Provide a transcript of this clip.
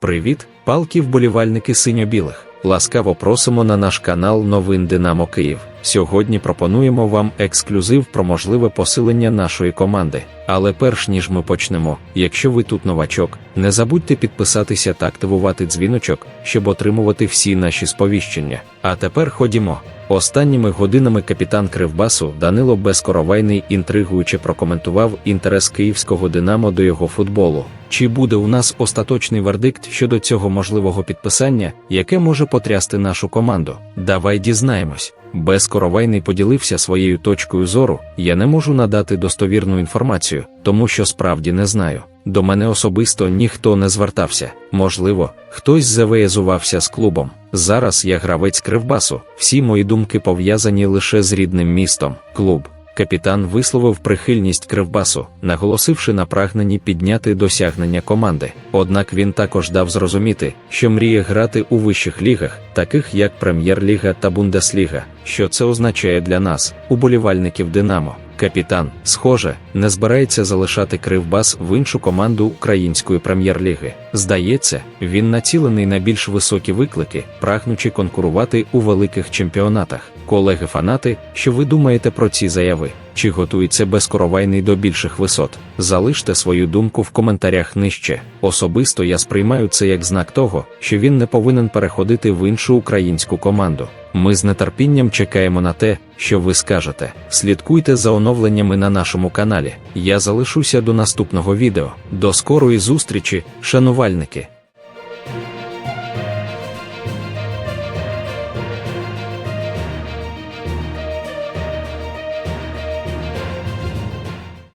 Привіт, палки вболівальники синьо-білих. Ласкаво просимо на наш канал Новин Динамо Київ. Сьогодні пропонуємо вам ексклюзив про можливе посилення нашої команди. Але перш ніж ми почнемо, якщо ви тут новачок, не забудьте підписатися та активувати дзвіночок, щоб отримувати всі наші сповіщення. А тепер ходімо. Останніми годинами капітан Кривбасу Данило Безкоровайний інтригуюче прокоментував інтерес київського Динамо до його футболу. Чи буде у нас остаточний вердикт щодо цього можливого підписання, яке може потрясти нашу команду? Давай дізнаємось. Безкоровайний поділився своєю точкою зору. Я не можу надати достовірну інформацію, тому що справді не знаю. До мене особисто ніхто не звертався. Можливо, хтось завиязувався з клубом. Зараз я гравець кривбасу. Всі мої думки пов'язані лише з рідним містом. Клуб. Капітан висловив прихильність кривбасу, наголосивши на прагненні підняти досягнення команди. Однак він також дав зрозуміти, що мріє грати у вищих лігах, таких як Прем'єр-ліга та Бундесліга. Що це означає для нас, уболівальників Динамо? Капітан, схоже, не збирається залишати кривбас в іншу команду української прем'єр-ліги. Здається, він націлений на більш високі виклики, прагнучи конкурувати у великих чемпіонатах. Колеги-фанати, що ви думаєте про ці заяви? Чи готується безкоровайний до більших висот? Залиште свою думку в коментарях нижче. Особисто я сприймаю це як знак того, що він не повинен переходити в іншу українську команду. Ми з нетерпінням чекаємо на те, що ви скажете. Слідкуйте за оновленнями на нашому каналі. Я залишуся до наступного відео. До скорої зустрічі, шанувальники!